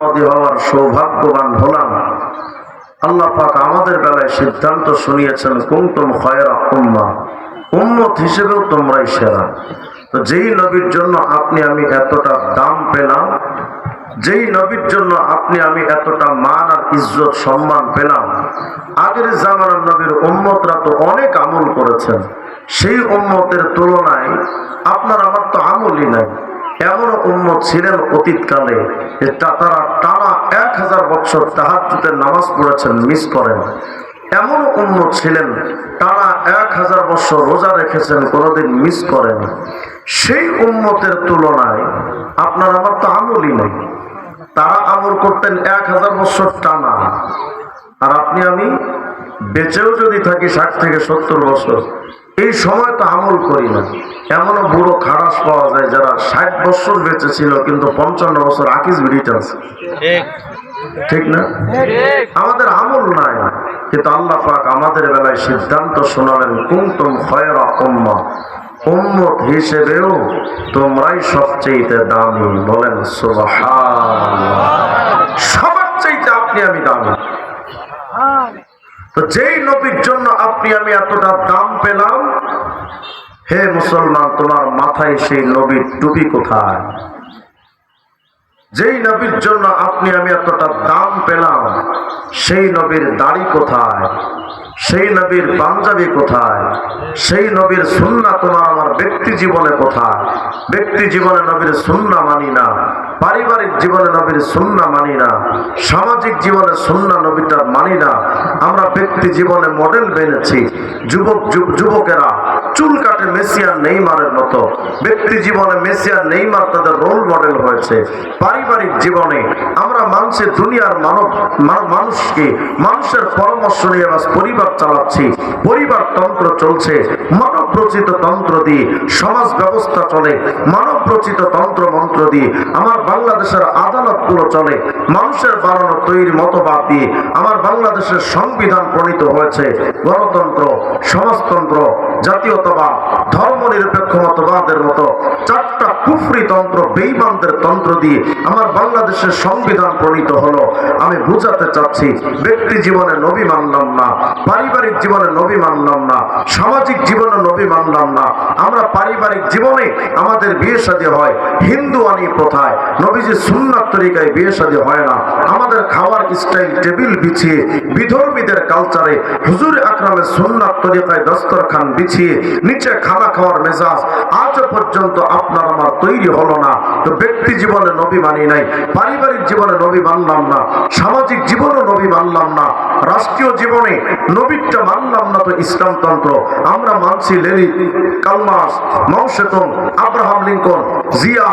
হওয়ার সৌভাগ্যবান হলাম। আল্লাহ পাক আমাদের বেলায় সিদ্ধান্ত শুনিয়েছেন কুমতুম খয়রা উম্মা। উম্মত হিসেবেও তোমরাই সেরা। তো যেই নবীর জন্য আপনি আমি এতটা দাম পেলাম, যেই নবীর জন্য আপনি আমি এতটা মান আর ইজ্জত সম্মান পেলাম, আগের জামানার নবীর উম্মতরা তো অনেক আমল করেছেন। সেই উম্মতের তুলনায় আপনার আমার তো আমলই নাই। এমন উম্মত ছিলেন অতীতকালে যে তারা টানা এক হাজার বছর তাহাজুতের নামাজ পড়েছেন, মিস করেন। এমন উম্মত ছিলেন, টানা এক হাজার বছর রোজা রেখেছেন, কোনোদিন মিস করেন। সেই উম্মতের তুলনায় আপনার আমার তো আমলই নেই। তারা আমল করতেন এক হাজার বছর টানা। আর আপনি আমি বেঁচেও যদি থাকি ষাট থেকে সত্তর বছর এই সময় তো আমল করি না। এমনও বুড়ো খারাস পাওয়া যায় যারা ষাট বছর বেঁচে ছিল কিন্তু পঞ্চান্ন বছর আকিস বিড়িতে আছে। ঠিক। না? আমাদের আমল নাই। কিন্তু আল্লাহ পাক আমাদের বেলায় সিদ্ধান্ত শোনালেন কুমতুম খয়রা উম্মা। উম্মত হিসেবেও তোমরাই সবচেয়ে দামি বলেন সবার চাইতে আপনি আমি দামি। তো যেই নবীর জন্য আপনি আমি এতটা দাম পেলাম, হে মুসলমান, তোমার মাথায় সেই নবীর টুপি কোথায়? যেই নবীর জন্য আপনি আমি এতটা দাম পেলাম, সেই নবীর দাড়ি কোথায়? সেই নবীর পাঞ্জাবি কোথায়? সেই নবীর সুন্না তোমার আমার ব্যক্তি জীবনে কোথায়? ব্যক্তি জীবনে নবীর সুন্না মানি না। পারিবারিক জীবনে নবীর সুন্না মানি না, সামাজিক জীবনে সুন্না নবীটা মানি না। আমরা ব্যক্তি জীবনে মডেল বেনেছি, যুবক, যুব- যুবকেরা চুল কাটে মেসিয়ার নেইমারের মতো। ব্যক্তি জীবনে মেসিয়ার নেইমার তাদের রোল মডেল হয়েছে। পারিবারিক জীবনে আমরা মানুষের দুনিয়ার মানব মানুষকে মানুষের পরামর্শ নিয়ে বাস পরিবার চালাচ্ছি। পরিবার তন্ত্র চলছে, মানব রচিত তন্ত্র দিয়ে সমাজ ব্যবস্থা চলে, মানব রচিত তন্ত্র মন্ত্র দিয়ে আমার বাংলাদেশের আদালতগুলো চলে, মানুষের বানানো তৈরি মতবাদ দিয়ে আমার বাংলাদেশের সংবিধান প্রণীত হয়েছে গণতন্ত্র, সমাজতন্ত্র, জাতীয়তাবাদ ধর্ম নিরপেক্ষ মতবাদের মতো চারটা কুফরি তন্ত্র, বেইমানদের তন্ত্র দিয়ে আমার বাংলাদেশের সংবিধান প্রণীত হলো। আমি বুঝাতে চাচ্ছি, ব্যক্তি জীবনে নবী মানলাম না, পারিবারিক জীবনে নবী মানলাম না, সামাজিক জীবনে নবী মানলাম না, আমরা পারিবারিক জীবনে আমাদের বিয়ে শাদী হয়, হিন্দু আনি প্রথায় নবীজি সুন্নাত তরিকায় বিয়ে শাদী হয় না। আমাদের খাওয়ার স্টাইল টেবিল বিছিয়ে, বিধর্মীদের কালচারে হুজুর আকরামের সুন্নাত তরিকায় দস্তরখান বিছিয়ে, নিচে খানা খাওয়ার মেজাজ, আজও পর্যন্ত আপনার আমার তৈরি হলো না। তো ব্যক্তি জীবনে নবী মানি নাই, পারিবারিক জীবনে নবী মানলাম না, সামাজিক জীবনে নবী মানলাম না, রাষ্ট্রীয় জীবনে নবীটা মানলাম না তো ইসলামতন্ত্র। আমরা মানছি লেলি Karl Marx Mao Zedong Abraham Lincoln Zia,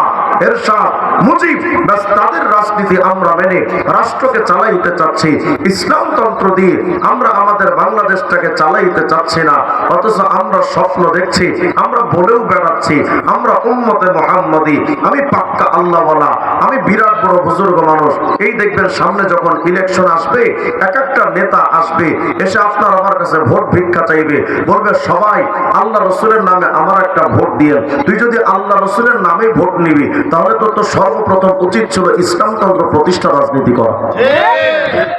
Ershad, Mujib, ব্যাস তাদের রাজনীতি আমরা মেনে রাষ্ট্রকে চালাইতে চাচ্ছি, ইসলামতন্ত্র দিয়ে আমরা আমাদের বাংলাদেশটাকে চালাইতে চাচ্ছি না, অথচ আমরা স্বপ্ন দেখছি, আমরা বলেও বেড়াচ্ছি, আমরা উম্মতে মোহাম্মদী, আমি পাক্কা আল্লাহওয়ালা, আমি বিরাট বড় বুজুর্গ মানুষ। এই দেখবেন সামনে যখন ইলেকশন আসবে, এক একটা নেতা আসবে, এসে আপনার আমার কাছে ভোট ভিক্ষা চাইবে, বলবে, সবাই আল্লাহ রসুলের নামে আমার একটা ভোট দিয়ে তুই যদি আল্লাহ রসুলের নামে ভোট নিবি। তাহলে তোর তো সর্বপ্রথম উচিত ছিল ইসলামতন্ত্র প্রতিষ্ঠা রাজনীতি করা।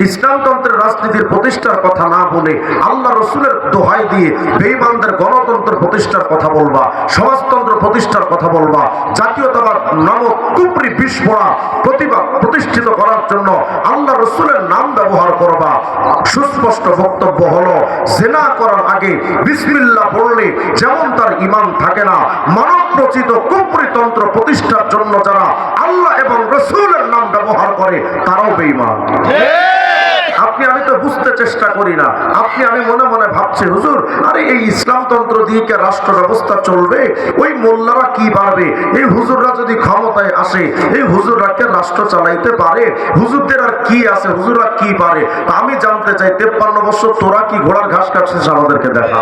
ইসলামতন্ত্রের রাজনীতির প্রতিষ্ঠার কথা না বলে আল্লাহ রসুলের দোহাই দিয়ে বেইমানদের গণতন্ত্র প্রতিষ্ঠার কথা বলবা, সমাজতন্ত্র প্রতিষ্ঠার কথা বলবা, জাতীয়তাবাদ নামক কুপরি বিস্ফোরা প্রতিবাদ প্রতিষ্ঠিত করার জন্য আল্লাহ রসুলের নাম ব্যবহার করবা। সুস্পষ্ট বক্তব্য হলো, জেনা করার আগে বিসমিল্লাহ পড়লে যেমন তার ইমান থাকে না মানব রচিত কুপরি তন্ত্র প্রতিষ্ঠার জন্য যারা আল্লাহ এবং রসুলের নাম ব্যবহার করে তারাও বেইমান আপনি, আমি তো বুঝতে চেষ্টা করি না। আপনি, আমি মনে মনে ভাবছি, হুজুর, আরে এই ইসলামতন্ত্র দিয়ে রাষ্ট্র ব্যবস্থা চলবে? ওই মোল্লারা কি পারবে? এই হুজুররা যদি ক্ষমতায় আসে, এই হুজুররা কে রাষ্ট্র চালাইতে পারে? হুজুরদের আর কি আছে? হুজুররা কি পারে? আমি জানতে চাই, তেপ্পান্ন বছর তোরা কি ঘোড়ার ঘাস কাটছিস আমাদেরকে দেখা?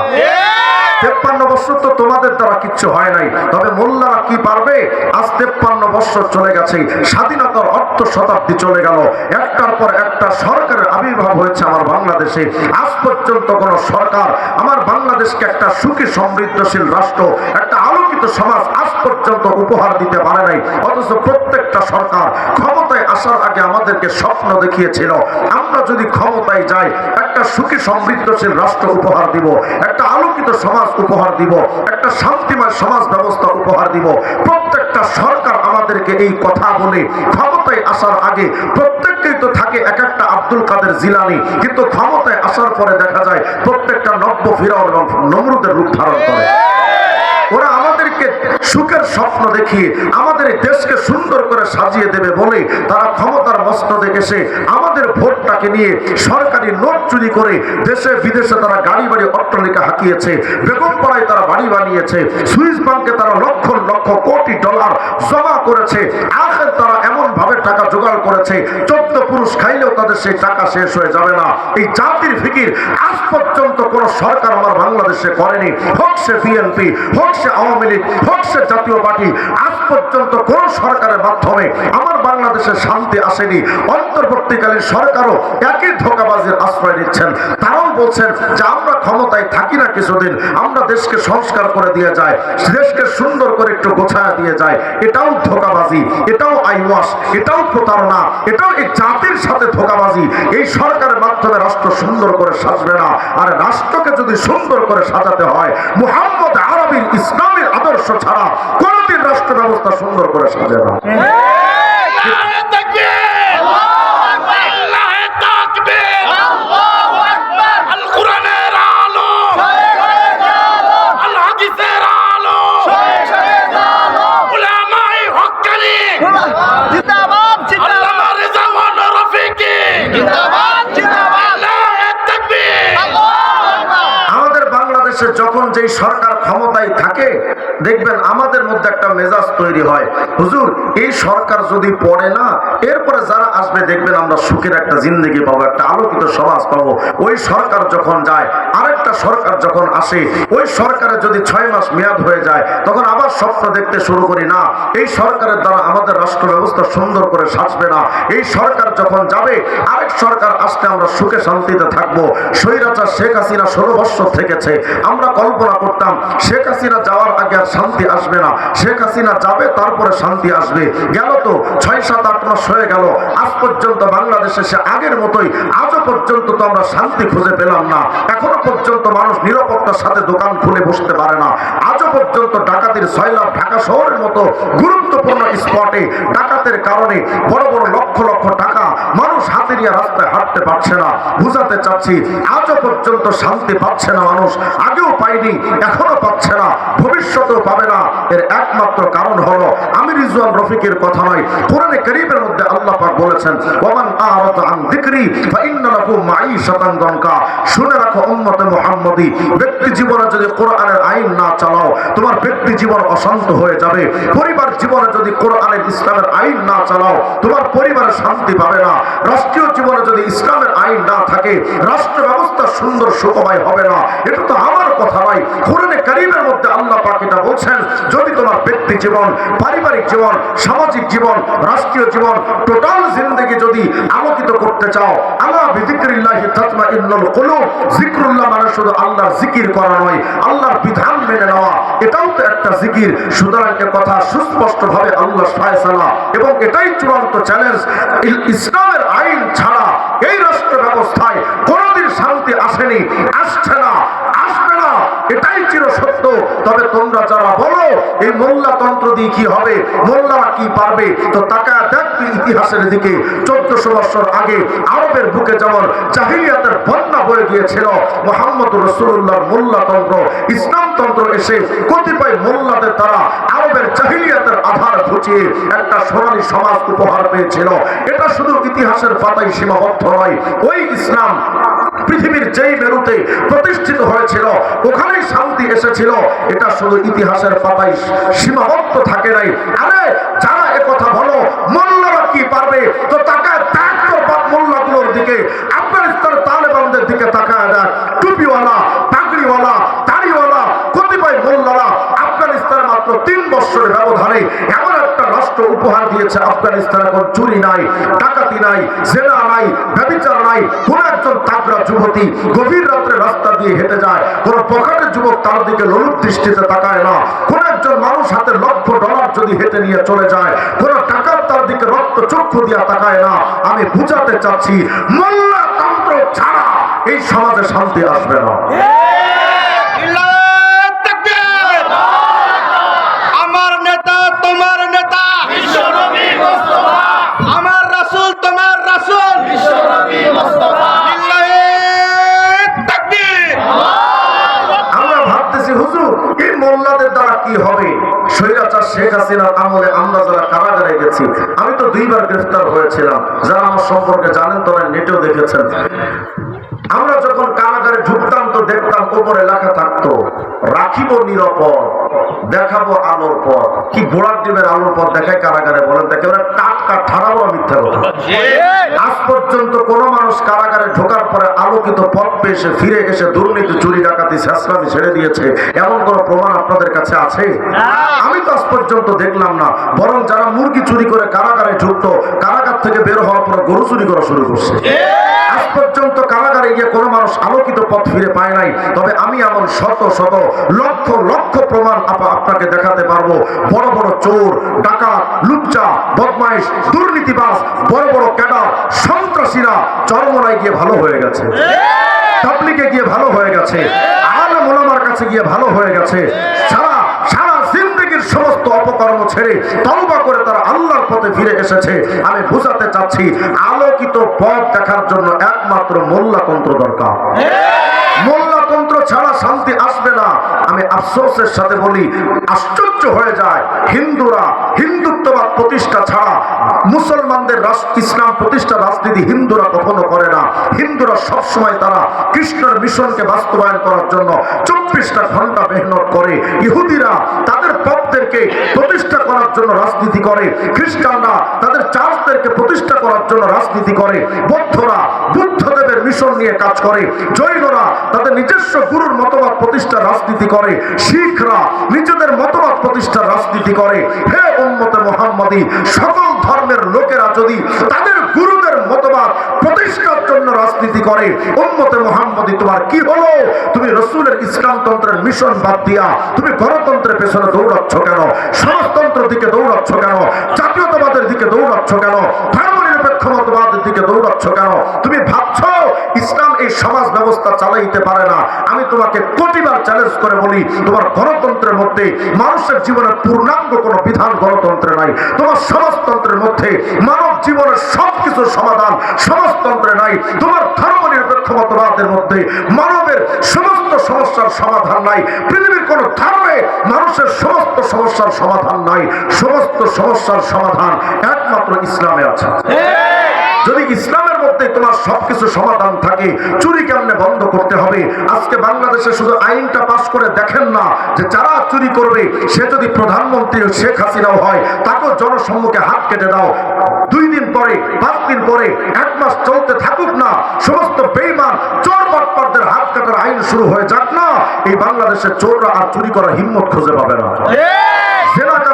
তেপ্পান্ন বছর তো তোমাদের দ্বারা কিচ্ছু হয় নাই। তবে মোল্লারা কি পারবে? আজ তেপ্পান্ন বছর চলে গেছে, স্বাধীনতার অর্থ শতাব্দী চলে গেল। একটার পর একটা সরকারের আবির্ভাব হয়েছে আমার বাংলাদেশে। আজ পর্যন্ত কোন সরকার আমার বাংলাদেশকে একটা সুখী, সমৃদ্ধশীল রাষ্ট্র, একটা আলোকিত সমাজ আজ পর্যন্ত উপহার দিতে পারে নাই। অথচ প্রত্যেকটা সরকার ক্ষমতায় আসার আগে আমাদেরকে স্বপ্ন দেখিয়েছিল, আমরা যদি ক্ষমতায় যাই, একটা সুখী, সমৃদ্ধশীল রাষ্ট্র উপহার দিব, একটা আলোকিত সমাজ উপহার দিব, একটা শান্তিময় সমাজ ব্যবস্থা উপহার দিব। প্রত্যেকটা সরকার আমাদেরকে এই কথা বলে ক্ষমতায় আসার আগে প্রত্যেককেই তো থাকে এক একটা আব্দুল কাদের জিলানি, কিন্তু ক্ষমতায় আসার পরে দেখা যায় প্রত্যেকটা নব্য ফিরাও এবং নমরুদের রূপ ধারণ করে। ওরা আমাদেরকে সুখের স্বপ্ন দেখিয়ে, আমাদের দেশকে সুন্দর করে সাজিয়ে দেবে বলে তারা ক্ষমতার মস্ত দেখেছে। আমাদের ভোটটাকে নিয়ে সরকারি নোট চুরি করে দেশে বিদেশে তারা গাড়ি বাড়ি অট্টালিকা হাঁকিয়েছে, বেগম বেগমপাড়ায় তারা বাড়ি বানিয়েছে, সুইস ব্যাংকে তারা লক্ষ লক্ষ কোটি ডলার জমা করেছে। আখের তারা এমন ভাবে টাকা জোগাড় করেছে, চোদ্দ পুরুষ খাইলেও তাদের সেই টাকা শেষ হয়ে যাবে না। এই জাতির ফিকির আজ পর্যন্ত কোন সরকার আমার বাংলাদেশে করেনি। হোক সে বিএনপি হোক সে আওয়ামী লীগ, হোক সে জাতীয় পার্টি, আজ পর্যন্ত কোন সরকারের মাধ্যমে আমার বাংলাদেশে শান্তি আসেনি। অন্তর্বর্তীকালীন সরকারও একই ধোকাবাজির আশ্রয় নিচ্ছেন। তারাও বলছেন যে আমরা ক্ষমতায় থাকি না কিছুদিন, আমরা দেশকে সংস্কার করে দিয়ে যায়, দেশকে সুন্দর করে একটু গোছায় দিয়ে যায়। এটাও ধোকাবাজি, এটাও আইওয়াস এটাও প্রতারণা, এটাও এই জাতির সাথে ধোকাবাজি। এই সরকারের মাধ্যমে রাষ্ট্র সুন্দর করে সাজবে না। আর রাষ্ট্রকে যদি সুন্দর করে সাজাতে হয়, মুহাম্মদ আরবির ইসলামের আদর্শ ছাড়া কোনদিন রাষ্ট্র ব্যবস্থা সুন্দর করে সাজে না। আমাদের বাংলাদেশে যখন যেই সরকার দেখবেন আমাদের মধ্যে একটা মেজাজ তৈরি হয়। হুজুর, এই সরকার যদি পড়ে না, এরপরে যারা আসবে দেখবেন আমরা সুখের একটা জিন্দগি পাবো, একটা আলোকিত সমাজ পাবো। ওই সরকার যখন যায়, আরেকটা সরকার যখন আসে, ওই সরকারের যদি ছয় মাস মেয়াদ হয়ে যায়, তখন আবার স্বপ্ন দেখতে শুরু করি, না, এই সরকারের দ্বারা আমাদের রাষ্ট্র ব্যবস্থা সুন্দর করে সাজবে না। এই সরকার যখন যাবে, আরেক সরকার আসতে আমরা সুখে শান্তিতে থাকব। স্বৈরাচার শেখ হাসিনা ষোলো বৎসর থেকেছে। আমরা কল্পনা করতাম, শেখ হাসিনা যাওয়ার আগে আর শান্তি আসবে না। শেখ হাসিনা যাবে, তারপরে শান্তি আসবে। গেল তো ছয় সাত আট মাস হয়ে গেল। আজ পর্যন্ত বাংলাদেশে সে আগের মতোই, আজও পর্যন্ত তো আমরা শান্তি খুঁজে পেলাম না। এখনও পর্যন্ত মানুষ নিরাপত্তার সাথে দোকান খুলে বসতে পারে না। আজও পর্যন্ত ডাকাতির সয়লাভ ঢাকা শহরের মতো গুরুত্বপূর্ণ স্পটে ডাকাতের কারণে বড় বড় লক্ষ লক্ষ টাকা মানুষ হাতে নিয়ে রাস্তায় হাঁটতে পারছে না। বুঝাতে চাচ্ছি, আজও পর্যন্ত শান্তি পাচ্ছে না মানুষ। আগেও পাইনি এখনও পাচ্ছে না। ভবিষ্যতেও পাবে না। এর একমাত্র কারণ হলো আমি রিজওয়ান রফিকের কথা নয়। কোরআনে করিমের মধ্যে আল্লাহ পাক বলেছেন, ওমান আরাদ আন যিকরি ফাইন্না লাহু মাঈশাতান দনকা। শুনে রাখো, উম্মতে মুহাম্মদী, ব্যক্তি জীবনে যদি কোরআনের আইন না চালাও, তোমার ব্যক্তি জীবন অশান্ত হয়ে যাবে। পরিবার জীবনে যদি কোরআনের ইসলামের আইন না চালাও, তোমার পরিবারে শান্তি পাবে না। রাষ্ট্রীয় জীবনে যদি ইসলামের আইন না থাকে রাষ্ট্র ব্যবস্থা সুন্দর সুখময় হবে না। এটা তো আমার কথা নয়। কোরআনে কারিমের মধ্যে আল্লাহ পাক এটা বলছেন যদি তোমার ব্যক্তি জীবন, পারিবারিক জীবন, সামাজিক জীবন, রাষ্ট্রীয় জীবন টোটাল জিন্দগি যদি আলোকিত করতে চাও, আল্লাহ মানে কথা সুস্পষ্টভাবে আল্লাহ এবং এটাই চূড়ান্ত আইন ছাড়া এই শান্তি আসেনি, আসছে না। এটাই চির সত্য। তবে তোমরা যারা বলো, এই মোল্লাতন্ত্র দিয়ে কি হবে, মোল্লারা কি পারবে, তো তাকা দেখ ইতিহাসের দিকে। চোদ্দশো বছর আগে আরবের বুকে যেমন জাহিলিয়াতের বন্যা বয়ে গিয়েছিল মোহাম্মদ রসুল্লাহর মোল্লাতন্ত্র, ইসলামতন্ত্র এসে কতিপয় মোল্লাদের দ্বারা আরবের জাহিলিয়াতের আধার ঘুচিয়ে একটা সোনালী সমাজ উপহার পেয়েছিল। এটা শুধু ইতিহাসের পাতায় সীমাবদ্ধ নয়, ওই ইসলাম পৃথিবীর যেই মেরুতে প্রতিষ্ঠিত হয়েছিল, ওখানেই শান্তি এসেছিল, এটা শুধু ইতিহাসের পাতায় সীমাবদ্ধ থাকে নাই। আরে, যারা কথা বলো, মোল্লারা কি পারবে? তো তাকায় দেখ তো দিকে, আফগানিস্তানের তালেবানদের দিকে তাকায় দেখ টুপিওয়ালা, পাগড়িওয়ালা, দাড়িওয়ালা, কতিপয় মোল্লারা আফগানিস্তানে মাত্র তিন বছরের ব্যবধানে এমন উপহার দিয়েছে আফগানিস্তান এখন চুরি নাই, ডাকাতি নাই, জেনা নাই ব্যবচার নাই। কোন একজন তাগড়া যুবতী গভীর রাত্রে রাস্তা দিয়ে হেঁটে যায়, কোন পকেটের যুবক তার দিকে লোলুপ দৃষ্টিতে তাকায় না। কোন একজন মানুষ হাতে লক্ষ ডলার যদি হেঁটে নিয়ে চলে যায়, কোন টাকার তার দিকে রক্ত চক্ষু দিয়া তাকায় না। আমি বুঝাতে চাচ্ছি, মোল্লা তন্ত্র ছাড়া এই সমাজে শান্তি আসবে না আল্লাহু তাকবীর আমার নেতা তোমার নেতা বিশ্বনবী মুস্তাফা আমার রাসূল তোমার রাসূল বিশ্বনবী মুস্তাফা আল্লাহু তাকবীর আমরা ভাবতেছি হুজুর এই মোল্লাদের দ্বারা কি হবে স্বৈরাচার শেখ আমরা গেছি আমি তো দুইবার গ্রেফতার হয়েছিলাম। যারা আমার সম্পর্কে জানেন তারা নেটেও দেখেছেন। ঢুকতাম তো দেখতাম উপরে লেখা থাকতো। রাখিব নিরাপদ দেখাবো আলোর পথ। কি গোড়ার ডিমের আলোর পথ দেখায় কারাগারে বলেন দেখে টাটকা ঠাড়াবো মিথ্যা কথা। আজ পর্যন্ত কোন মানুষ কারাগারে ঢোকার পরে আলোকিত পথ পেয়ে ফিরে এসে দুর্নীতি, চুরি, ডাকাতি শেষরামি ছেড়ে দিয়েছে। এমন কোন প্রমাণ আপনাদের কাছে আছে? আমি তো আজ পর্যন্ত দেখলাম না। বরং যারা মুরগি চুরি করে কারাগারে ঢুকতো, কারাগার থেকে বের হওয়ার পর গরু চুরি করা শুরু করছে। আজ পর্যন্ত কারাগারে গিয়ে কোনো মানুষ আলোকিত পথ ফিরে পায় নাই। তবে আমি এমন শত শত লক্ষ লক্ষ প্রমাণ আপা- আপনাকে দেখাতে পারব। বড় বড় চোর ডাকাত লুচ্চা বদমাইশ দুর্নীতিবাজ বড় বড় ক্যাডার সন্ত্রাসীরা চরমরায় গিয়ে ভালো হয়ে গেছে। তাবলিগে গিয়ে ভালো হয়ে গেছে। আলম ওলামার কাছে গিয়ে ভালো হয়ে গেছে। সারা সমস্ত অপকর্ম ছেড়ে তওবা করে তারা আল্লাহর পথে ফিরে এসেছে। আমি বুঝাতে চাচ্ছি আলোকিত পথ দেখার জন্য একমাত্র মোল্লাতন্ত্র দরকার। মোল্লাতন্ত্র ছাড়া শান্তি আসবে না। আমি আফসোসের সাথে বলি, আশ্চর্য হয়ে যায়। হিন্দুরা হিন্দুত্ববাদ প্রতিষ্ঠা ছাড়া মুসলমানদের রাস- ইসলাম প্রতিষ্ঠা রাজনীতি হিন্দুরা কখনো করে না। হিন্দুরা সবসময় তারা কৃষ্ণের মিশনকে বাস্তবায়ন করার জন্য চব্বিশটা ঘণ্টা মেহনত করে। ইহুদিরা তাদের পপদেরকে প্রতিষ্ঠা করার জন্য রাজনীতি করে। খ্রিস্টানরা তাদের চার্চদেরকে প্রতিষ্ঠা করার জন্য রাজনীতি করে। বৌদ্ধরা বুদ্ধদেবের মিশন নিয়ে কাজ করে। জৈনরা তাদের নিজস্ব গুরুর মতবাদ প্রতিষ্ঠার রাজনীতি করে, শিখরা নিজেদের মতবাদ প্রতিষ্ঠার রাজনীতি করে। হে উম্মতে মোহাম্মদী, সকল ধর্মের লোকেরা যদি তাদের গুরুদের মতবাদ প্রতিষ্ঠার জন্য রাজনীতি করে, উম্মতে মোহাম্মদী, তোমার কি হলো? তুমি রসুলের ইসলামতন্ত্রের মিশন বাদ দিয়া, তুমি গণতন্ত্রের পেছনে দৌড়াচ্ছ কেন? সমাজতন্ত্রের দিকে দৌড়াচ্ছ কেন? জাতীয়তাবাদের দিকে দৌড়াচ্ছ কেন? ধর্মনিরপেক্ষ মতবাদের দিকে দৌড়াচ্ছ কেন? তুমি ভাবছ ইসলাম এই সমাজ ব্যবস্থা চালাইতে পারে না। আমি তোমাকে কোটিবার চ্যালেঞ্জ করে বলি, তোমার গণতন্ত্রের মধ্যে মানুষের জীবনের পূর্ণাঙ্গ কোনো বিধান গণতন্ত্রে নাই। তোমার সমাজতন্ত্রের মধ্যে মানব জীবনের সমাধান সমাজতন্ত্রে নাই। তোমার ধর্মনিরপেক্ষ মতবাদের মধ্যে মানবের সমস্ত সমস্যার সমাধান নাই। পৃথিবীর কোন ধর্মে মানুষের সমস্ত সমস্যার সমাধান নাই। সমস্ত সমস্যার সমাধান একমাত্র ইসলামে আছে। যদি ইসলামের মধ্যে তোমার সবকিছু সমাধান থাকে চুরি কেমনে বন্ধ করতে হবে? আজকে বাংলাদেশে শুধু আইনটা পাশ করে দেখেন না যে যারা চুরি করবে সে যদি প্রধানমন্ত্রী শেখ হাসিনাও হয় তাকেও জনসম্মুখে হাত কেটে দাও। দুই দিন পরে পাঁচ দিন পরে এক মাস চলতে থাকুক না সমস্ত বেইমান চোর বাটপারদের হাত কাটার আইন শুরু হয়ে যাক না এই বাংলাদেশে চোররা আর চুরি করার হিম্মত খুঁজে পাবে না।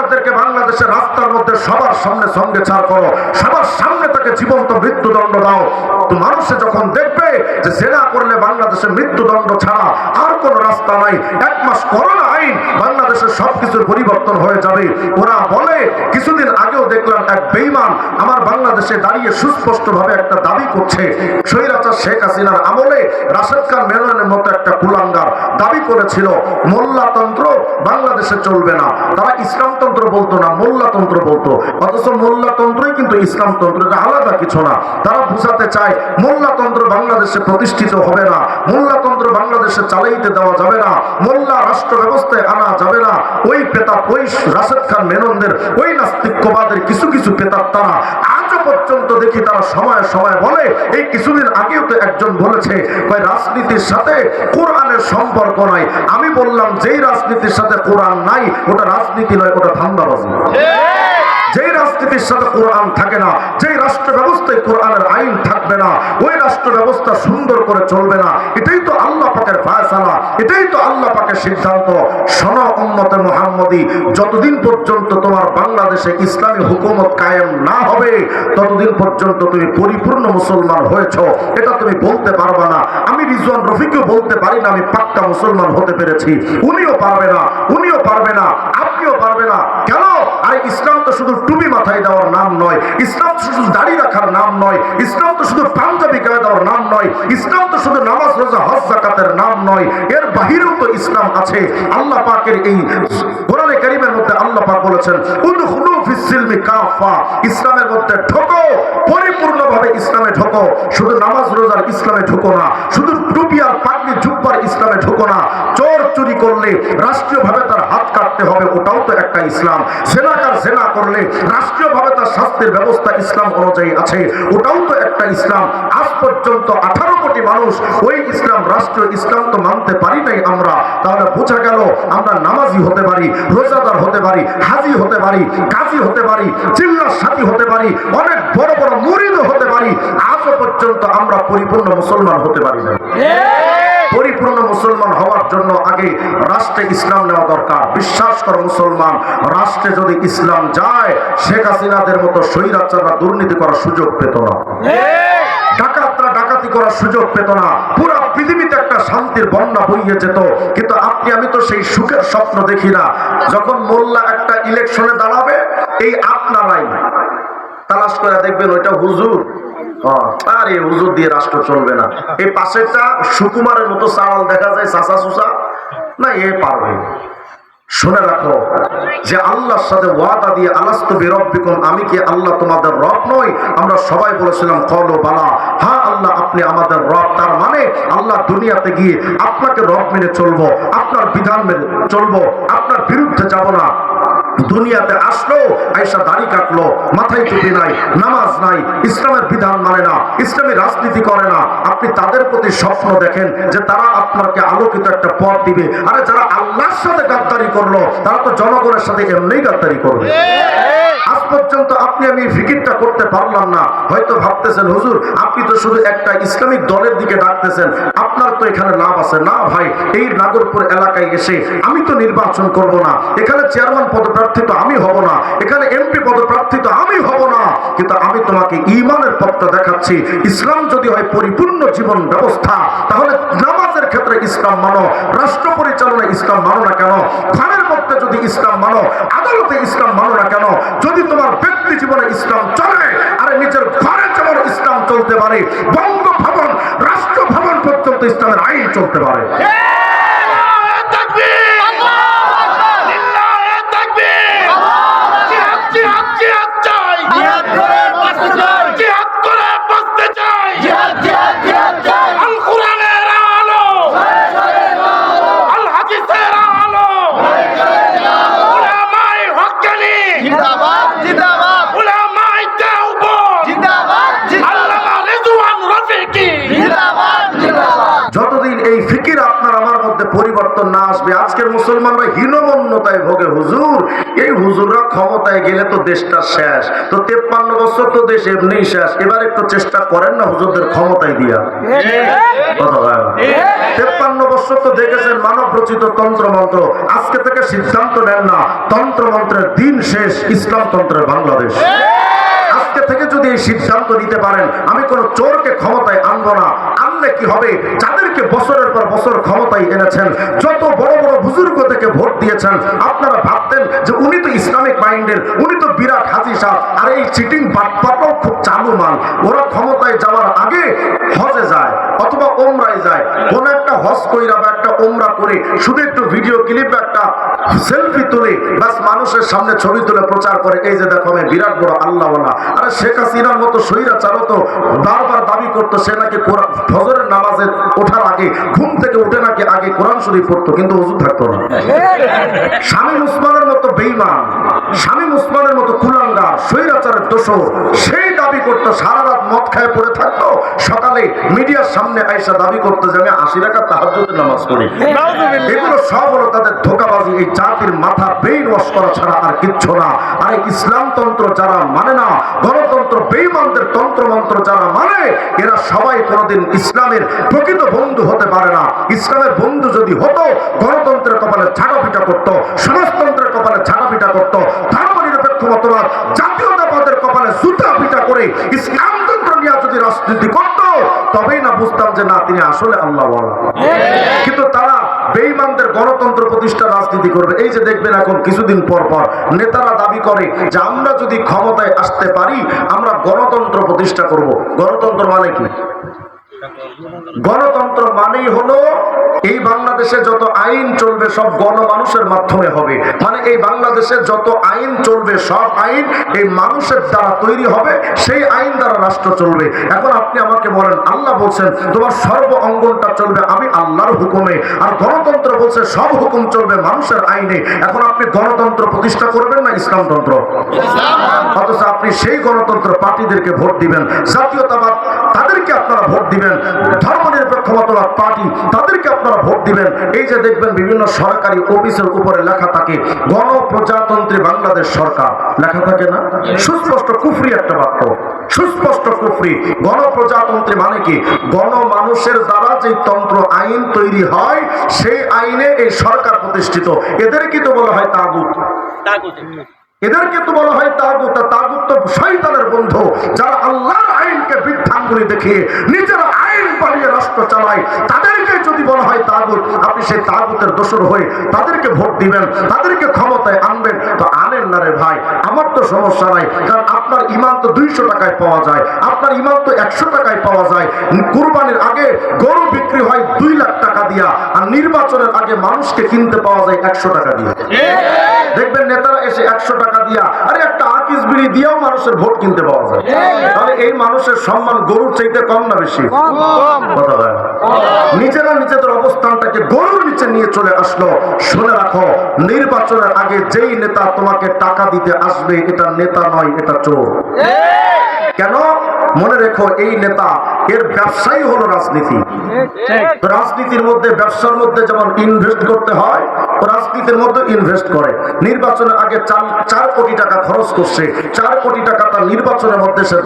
সেনাকারদেরকে বাংলাদেশের রাস্তার মধ্যে সবার সামনে সঙ্গে ছাড় করো, সবার সামনে তাকে জীবন্ত মৃত্যুদণ্ড দাও। তো মানুষে যখন দেখবে যে সেনা করলে বাংলাদেশে মৃত্যুদণ্ড ছাড়া আর কোন রাস্তা নাই, এক মাস করোনা আইন বাংলাদেশের সবকিছুর পরিবর্তন হয়ে যাবে। ওরা বলে, কিছুদিন আগেও দেখলাম এক বেইমান আমার বাংলাদেশে দাঁড়িয়ে সুস্পষ্ট ভাবে একটা দাবি করছে। স্বৈরাচার শেখ হাসিনার আমলে রাশেদ খান মেননের মতো একটা কুলাঙ্গার দাবি করেছিল, মোল্লাতন্ত্র বাংলাদেশে চলবে না। তারা ইসলামতন্ত্র বলতো না মোল্লাতন্ত্র বলতো। অথচ মোল্লাতন্ত্রই কিন্তু ইসলামতন্ত্র, এটা আলাদা কিছু না। তারা বুঝাতে চায় মোল্লাতন্ত্র বাংলাদেশে প্রতিষ্ঠিত হবে না মোল্লাতন্ত্র বাংলাদেশে চালাইতে দেওয়া যাবে না, মোল্লা রাষ্ট্র ব্যবস্থায় আনা যাবে না। ওই পেতাব, ওই রাশেদ খান মেননদের, ওই নাস্তিক্যবাদের কিছু কিছু পেতাব তারা। পর্যন্ত দেখি তারা সময় সময় বলে, এই কিছুদিন আগেও তো একজন বলেছে ভাই রাজনীতির সাথে কোরআনের সম্পর্ক নাই। আমি বললাম, যেই রাজনীতির সাথে কোরআন নাই, ওটা রাজনীতি নয়, ওটা ধান্দাবাজি যেই রাজনীতির সাথে কোরআন থাকে না, যেই রাষ্ট্র ব্যবস্থায় কোরআনের আইন থাকবে না, ওই রাষ্ট্র ব্যবস্থা সুন্দর করে চলবে না। এটাই তো আল্লাহ পাকের ফায়সালা, এটাই তো আল্লাহ পাকের সিদ্ধান্ত। শোনো উম্মতে মুহাম্মদী, যতদিন পর্যন্ত তোমার বাংলাদেশে ইসলামী হুকুমত কায়েম না হবে, ততদিন পর্যন্ত তুমি পরিপূর্ণ মুসলমান হয়েছ। এটা তুমি বলতে পারবে না। আমি রিজওয়ান রফিকও বলতে পারি না, আমি পাক্কা মুসলমান হতে পেরেছি। উনিও পারবে না, উনিও পারবে না, আপনিও পারবে না। কেন? আরে ইসলাম তো শুধু টুপি মাথায় দেওয়ার নাম নয়, ইসলাম তো শুধু দাড়ি রাখার নাম নয়, ইসলাম তো শুধু পাঞ্জাবি গায়ে দেওয়ার নাম নয়, ইসলাম তো শুধু নামাজ, রোজা, হজ, জাকাতের নাম নয়, এর বাহিরেও তো ইসলাম আছে। আল্লাহ পাকের এই কোরআনে কারিমের মধ্যে আল্লাহ পাক বলেছেন, উদখুলু ফিস সিলমি কাফা ইসলামের মধ্যে ঢোকো, পরিপূর্ণভাবে ইসলামে ঢোকো, শুধু নামাজ, রোজার ইসলামে ঢোকো না, শুধু টুপি আর পাগড়ি জুব্বার ইসলামে ঢোকো না চোর করলে রাষ্ট্রীয়ভাবে তার হাত কাটতে হবে, ওটাও তো একটা ইসলাম। সেনাকার সেনা করলে রাষ্ট্রীয়ভাবে তার শাস্তির ব্যবস্থা ইসলাম অনুযায়ী আছে, ওটাও তো একটা ইসলাম। আজ পর্যন্ত আঠারো কোটি মানুষ ওই ইসলাম রাষ্ট্র ইসলাম তো মানতে পারি নাই আমরা। তাহলে বোঝা গেল আমরা নামাজি হতে পারি, রোজাদার হতে পারি, হাজি হতে পারি, কাজী হতে পারি চিল্লার সাথী হতে পারি, অনেক বড় বড় মুরিদও হতে পারি, আজও পর্যন্ত আমরা পরিপূর্ণ মুসলমান হতে পারি না পরিপূর্ণ মুসলমান হওয়ার জন্য আগে রাষ্ট্রে ইসলাম নেওয়া দরকার। বিশ্বাস করো মুসলমান, রাষ্ট্রে যদি ইসলাম যায়, শেখ হাসিনাদের মতো স্বৈরাচাররা দুর্নীতি করার সুযোগ পেত না। ডাকাতরা ডাকাতি করার সুযোগ পেত না। পুরো পৃথিবীতে একটা শান্তির বন্যা বইয়ে যেত। কিন্তু আপনি, আমি তো সেই সুখের স্বপ্ন দেখি না। যখন মোল্লা একটা ইলেকশনে দাঁড়াবে, এই আপনারাই তালাশ করে দেখবেন ওইটা হুজুর। আরে, হুজুর দিয়ে রাষ্ট্র চলবে না। এই পাশেরটা সুকুমারের মতো চাওয়াল দেখা যায় না, এ পারবে শুনে রাখো যে আল্লাহর সাথে ওয়াদা দিয়ে আমি কি আল্লাহ তোমাদের রব নই? আমরা সবাই বলেছিলাম, কলো বালা। হ্যাঁ আল্লাহ, আপনি আমাদের রব। তার মানে আল্লাহ দুনিয়াতে গিয়ে আপনাকে রব মেনে চলবো, আপনার বিধান মেনে চলবো, আপনার বিরুদ্ধে যাব না। দুনিয়াতে আসলো আইসা দাড়ি কাটলো, মাথায় টুপি নাই, নামাজ নাই, ইসলামের বিধান মানে না, ইসলামী রাজনীতি করে না। আপনি তাদের প্রতি স্বপ্ন দেখেন যে তারা আপনাকে আলোকিত একটা পথ দিবে। আরে যারা আল্লাহর সাথে গাদ্দারি করল, তারা তো জনগণের সাথে এমনি গাদ্দারি করবে। পর্যন্ত আপনি আমি ফিকিরটা করতে পারলাম না। হয়তো ভাবতেছেন, হুজুর, আপনি তো শুধু একটা ইসলামিক দলের দিকে ডাকতেছেন। আপনার তো এখানে লাভ আছে। না ভাই, এই নাগরপুর এলাকায় এসে আমি তো নির্বাচন করব না। এখানে চেয়ারম্যান পদপ্রার্থী তো আমি হব না। এখানে এমপি পদপ্রার্থী তো আমি হব না। কিন্তু আমি তোমাকে ইমানের পথটা দেখাচ্ছি। ইসলাম যদি হয় পরিপূর্ণ জীবন ব্যবস্থা, তাহলে নামাজের ক্ষেত্রে ইসলাম মানো। রাষ্ট্র পরিচালনায় ইসলাম মানো না কেন? ঘরের মধ্যে যদি ইসলাম মানো, আদালতে ইসলাম মানো না কেন? যদি তোমার ব্যক্তি জীবনে ইসলাম চলে, আরে নিজের ঘরে যেমন ইসলাম চলতে পারে, বঙ্গভবন রাষ্ট্র ভবন পর্যন্ত ইসলামের আইন চলতে পারে জিহাদ করে বাঁচতে চাই জিহাদ করে বাঁচতে চাই জিহাদ জিহাদ জিহাদ চাই আল কোরআনের আলো আল হাদিসের আলো উলামায়ে হক্কানি জিন্দাবাদ জিন্দাবাদ উলামায়ে দেওবন্দ জিন্দাবাদ আল্লামা রিজওয়ান রফিকি জিন্দাবাদ জিন্দাবাদ যতদিন এই ফিকির আপনার আমার মধ্যে পরিবর্তন না আসবে আজকের মুসলমানরা হীনমন্যতায় ভোগে হুজুর এই হুজুররা ক্ষমতায় গেলে তো দেশটা শেষ। তো তেপ্পান্ন বছর তো দেশ এমনিই শেষ। এবার একটু চেষ্টা করেন না হুজুরদের ক্ষমতায় দিয়া। তেপ্পান্ন বছর তো দেখেছেন মানব রচিত তন্ত্রমন্ত্র। আজকে থেকে সিদ্ধান্ত নেন না তন্ত্র মন্ত্রের দিন শেষ, ইসলাম তন্ত্রের বাংলাদেশ। আজকে থেকে যদি এই সিদ্ধান্ত নিতে পারেন, আমি কোন চোরকে ক্ষমতায় আনব না। আনলে কি হবে? যাদেরকে বছরের পর বছর ক্ষমতায় এনেছেন, যত বড় বড় বুজুর্গ থেকে ভোট দিয়েছেন, আপনারা ভাবতেন যে উনি তো ইসলামিক মাইন্ডের, উনি তো বিরাট হাজি সাহ, আর এই চিটিং বাটপাটাও খুব চালু মাল ওরা ক্ষমতায় যাওয়ার আগে হজে যায় অথবা ওমরায় যায়। কোন একটা হজ কইরা বা একটা ওমরা করে শুধু একটু ভিডিও ক্লিপ একটা সেলফি তুলে বাস মানুষের সামনে ছবি তুলে প্রচার করে। এই যে দেখো আমি বিরাট বড় আল্লাহওয়ালা। আরে শেখ হাসিনার মতো সৈরা তো বারবার দাবি করতো, সে নাকি কোরআন- ফজরের নামাজে ওঠার আগে ঘুম থেকে উঠে নাকি আগে কোরআন শরীফ পড়তো কিন্তু ওজু থাকতো না। শামীম উসমানের মতো বেঈমান শামীম উসমানের মতো কুলাঙ্গার স্বৈরাচারের দোষর সেই দাবি করতো সারা রাত মদ খায় পড়ে থাকতো। সকালে মিডিয়ার সামনে আইসা দাবি করতো যে আমি আশি টাকা তাহাজ্জুদের নামাজ পড়ি। এগুলো সব হলো তাদের ধোকাবাজি। এই জাতির মাথা বেইন ওয়াশ করা ছাড়া আর কিচ্ছু না। আর এই ইসলামতন্ত্র যারা মানে না গণতন্ত্র বেইমানদের তন্ত্রমন্ত্র যারা মানে এরা সবাই কোনোদিন ইসলাম ইসলামের প্রকৃত বন্ধু হতে পারে না। ইসলামের বন্ধু যদি হতো, গণতন্ত্রের কপালে ছাড়াপিটা করতো, সমাজতন্ত্রের কপালে ছাড়াপিটা করতো ধর্ম নিরপেক্ষ মতবাদ, জাতীয়তাবাদের কপালে জুতা পিটা করে ইসলামতন্ত্র নিয়ে যদি রাজনীতি করতো, তবেই না বুঝতাম যে না, তিনি আসলে আল্লাহ কিন্তু তারা বেঈমানদের গণতন্ত্র প্রতিষ্ঠা রাজনীতি করবে। এই যে দেখবেন এখন কিছুদিন পর পর নেতারা দাবি করে যে আমরা যদি ক্ষমতায় আসতে পারি, আমরা গণতন্ত্র প্রতিষ্ঠা করব। গণতন্ত্র মানে কি? গণতন্ত্র মানেই হলো এই বাংলাদেশে যত আইন চলবে, সব গণমানুষের মাধ্যমে হবে। মানে এই বাংলাদেশে যত আইন চলবে, সব আইন এই মানুষের দ্বারা তৈরি হবে, সেই আইন দ্বারা রাষ্ট্র চলবে। এখন আপনি আমাকে বলেন, আল্লাহ বলছেন, তোমার সর্ব অঙ্গনটা চলবে আমি আল্লাহর হুকুমে, আর গণতন্ত্র বলছে সব হুকুম চলবে মানুষের আইনে। এখন আপনি গণতন্ত্র প্রতিষ্ঠা করবেন না ইসলামতন্ত্র? অথচ আপনি সেই গণতন্ত্র পার্টিদেরকে ভোট দিবেন। জাতীয়তাবাদ, তাদেরকে আপনারা ভোট দিবেন। ধর্ম নিরপেক্ষ মতবাদ পার্টি, তাদেরকে আপনারা ভোট দিবেন। এই যে দেখবেন বিভিন্ন সরকারি অফিসের উপরে লেখা থাকে, গণপ্রজাতন্ত্রী বাংলাদেশ সরকার। লেখা থাকে না? সুস্পষ্ট কুফরি একটা বাক্য। সুস্পষ্ট কুফরি। গণপ্রজাতন্ত্রী মানে কি? গণমানুষের দ্বারা যে তন্ত্র আইন তৈরি হয়, সেই আইনে এই সরকার প্রতিষ্ঠিত। এদেরকে তো বলা হয় তাগুত। এদেরকে তো বলা হয় তাগুত তাগুত তো শয়তানের বন্ধু, যারা আল্লাহর আইনকে বৃদ্ধাঙ্গুলি দেখে নিজের আইন বানিয়ে রাষ্ট্র চালায় তাদেরকে যদি বলা হয় তাগুত আপনি সেই তাগুতের দোষর হয়ে তাদেরকে ভোট দিবেন তাদেরকে ক্ষমতায় আনবেন তো আনেন না রে ভাই। আমার তো সমস্যা নাই কারণ আপনার ইমান তো দুইশো টাকায় পাওয়া যায় আপনার ইমান তো একশো টাকায় পাওয়া যায়। কুরবানির আগে গরু বিক্রি হয় দুই লাখ টাকা দিয়া আর নির্বাচনের আগে মানুষকে কিনতে পাওয়া যায় একশো টাকা দিয়ে। দেখবেন নেতারা এসে একশো টাকা দিয়া আরে একটা আকিস বিড়ি দিয়েও মানুষের ভোট কিনতে পাওয়া যায়। তাহলে এই মানুষের সম্মান গরুর চাইতে কম না বেশি? কথা। নিজেরা নিজেদের অবস্থানটাকে গরুর নিচে নিয়ে চলে আসলো। শুনে রাখো নির্বাচনের আগে যেই নেতা তোমাকে টাকা দিতে আসবে এটা নেতা নয় এটা চোর। কেন? মনে রেখো এই নেতা এর ব্যবসায়ী হলো রাজনীতি। রাজনীতির মধ্যে ব্যবসার মধ্যে যেমন ইনভেস্ট করতে হয় রাজনীতির মধ্যে ইনভেস্ট করে। নির্বাচনের আগে চার কোটি টাকা খরচ করছে। চার কোটি টাকা তার নির্বাচনের মধ্যে সে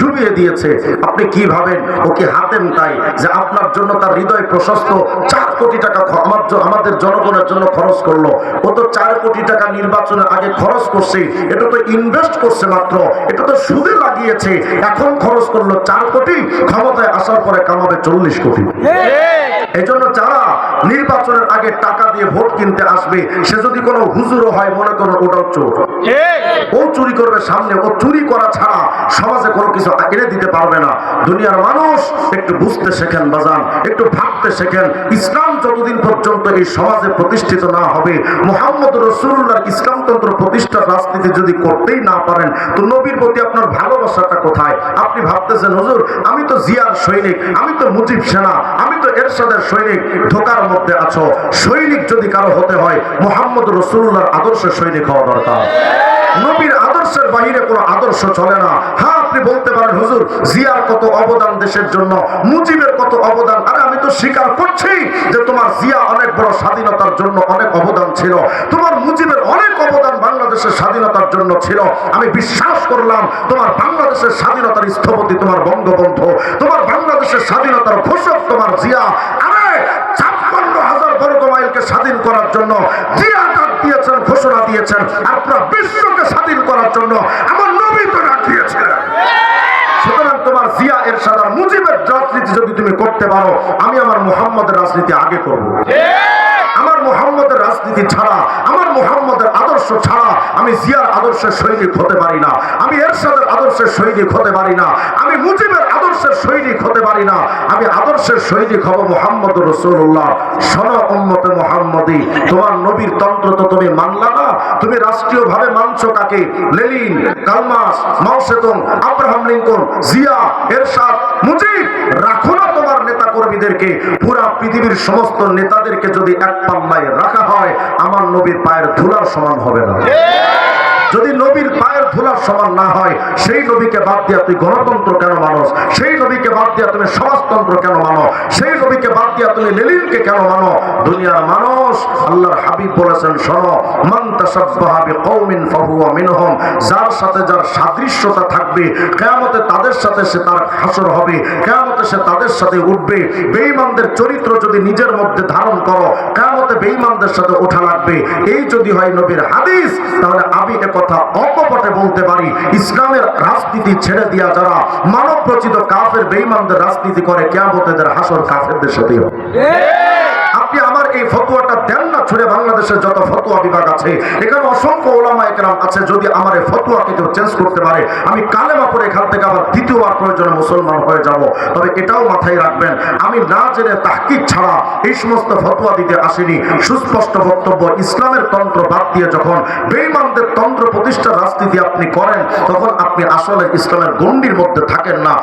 ডুবিয়ে দিয়েছে। আপনি কি ভাবেন? ও কি হাতেম তাই? যে আপনার জন্য তার হৃদয় প্রশস্ত চার কোটি টাকা আমার আমাদের জনগণের জন্য খরচ করল। ও তো চার কোটি টাকা নির্বাচনের আগে খরচ করছে। এটা তো ইনভেস্ট করছে মাত্র। এটা তো সুদে লাগিয়েছে। এখন খরচ করল চার কোটি ক্ষমতায় আসার পরে কামাবে চল্লিশ কোটি। এই জন্য যারা নির্বাচনের আগে টাকা দিয়ে ভোট কিনতে আসবে সে যদি কোনো হুজুরও হয় মনে করো ওটাও চোর। ও চুরি করবে সামনে ও চুরি করা ছাড়া সমাজে কোনো কিছু এনে দিতে পারবে না। দুনিয়ার মানুষ একটু বুঝতে শেখেন বাজান একটু ভাবতে শেখেন ইসলাম যতদিন পর্যন্ত এই সমাজে প্রতিষ্ঠিত না হবে মোহাম্মদ রসুল্লাহর ইসলামতন্ত্র প্রতিষ্ঠার রাজনীতি যদি করতেই না পারেন তো নবীর প্রতি আপনার ভালোবাসাটা কোথায়? আপনি ভাবতেছেন হুজুর আমি তো জিয়ার সৈনিক আমি তো মুজিব সেনা আমি তো এরশাদের সৈনিক ধোকার মধ্যে আছো, সৈনিক যদি কারও হতে হয়, মোহাম্মদ রসুল্লাহর আদর্শের সৈনিক হওয়া দরকার। নবীর আদর্শের বাইরে কোনো আদর্শ চলে না। হ্যাঁ আপনি বলতে পারেন, হুজুর, জিয়ার কত অবদান দেশের জন্য, মুজিবের কত অবদান। আরে, আমি তো স্বীকার করছি যে তোমার জিয়া অনেক বড় স্বাধীনতার জন্য অনেক অবদান ছিল। তোমার মুজিবের অনেক অবদান বাংলাদেশের স্বাধীনতার জন্য ছিল। আমি বিশ্বাস করলাম, তোমার বাংলাদেশের স্বাধীনতার স্থপতি তোমার বঙ্গবন্ধু, তোমার বাংলাদেশের স্বাধীনতার ঘোষক তোমার জিয়া। ছাপ্পান্ন হাজার বর্গ মাইলকে স্বাধীন করার জন্য জিয়া ডাক দিয়েছেন, ঘোষণা দিয়েছেন, আপনার বিশ্বকে স্বাধীন করার জন্য আমার নবী তো ডাক সুতরাং তোমার জিয়া এর সাদা মুজিবের রাজনীতি যদি তুমি করতে পারো, আমি আমার মোহাম্মদের রাজনীতি আগে করব। আমার মোহাম্মদের রাজনীতি ছাড়া, আমার মোহাম্মদের আদর্শ ছাড়া আমি জিয়ার আদর্শের সৈনিক হতে পারি না, আমি এরশাদের আদর্শের সৈনিক হতে পারি না, আমি মুজিবের আদর্শের সৈনিক হতে পারি না, আমি আদর্শের সৈনিক হব মোহাম্মদ রসুল্লাহ সন উম্মতে মোহাম্মদী, তোমার নবীর তন্ত্র তো তুমি মানলা না, তুমি রাষ্ট্রীয় ভাবে মানছো কাকে? Lenin Karl Marx Mao Zedong Abraham Lincoln, Zia, Ershad, Mujib, রাখো না তোমার কর্মীদেরকে পুরা পৃথিবীর সমস্ত নেতাদেরকে যদি এক পাল্লায় রাখা হয়, আমার নবীর পায়ের ধুলার সমান হবে না। যদি নবীর পায়ের ধুলার সমান না হয়, সেই নবীকে বাদ দিয়া তুই গণতন্ত্র কেন মানুষ সেই নবীকে বাদ দিয়া তুমি সমাজতন্ত্র কেন মানো? সেই নবীকে বাদ দিয়া তুমি লেলিনকে কেন মানো? দুনিয়ার মানুষ আল্লাহর হাবিব বলেছেন, শোনো যার সাথে যার সাদৃশ্যতা থাকবে, কিয়ামতে তাদের সাথে সে তার হাসর হবে, কিয়ামতে সে তাদের সাথে উঠবে। বেঈমানদের চরিত্র যদি নিজের মধ্যে ধারণ করো, কিয়ামতে বেঈমানদের সাথে ওঠা লাগবে। এই যদি হয় নবীর হাদিস, তাহলে আমি কথা অকপটে বলতে পারি ইসলামের রাজনীতি ছেড়ে দিয়া যারা মানব প্রচিত কাফের বেইমানদের রাজনীতি করে কেমন হাসর কাফেরদের সাথে হবে। আপনি আমার এই ফতুয়াটা দেন ছুড়ে বাংলাদেশের যত ফতোয়া বিভাগ আছে, এখানে অসংখ্য ওলামা একরাম আছে যদি আমার এই ফতোয়াকে কেউ চেঞ্জ করতে পারে। আমি কালেমা পরে এখান থেকে আবার দ্বিতীয়বার প্রয়োজনে মুসলমান হয়ে যাব। তবে এটাও মাথায় রাখবেন, আমি না জেনে তাহকিক ছাড়া এই সমস্ত ফতোয়া দিতে আসিনি। সুস্পষ্ট বক্তব্য, ইসলামের তন্ত্র বাদ দিয়ে যখন বেইমানদের তন্ত্র প্রতিষ্ঠা রাজনীতি আপনি করেন, তখন আপনি আসলে ইসলামের গণ্ডির মধ্যে থাকেন না।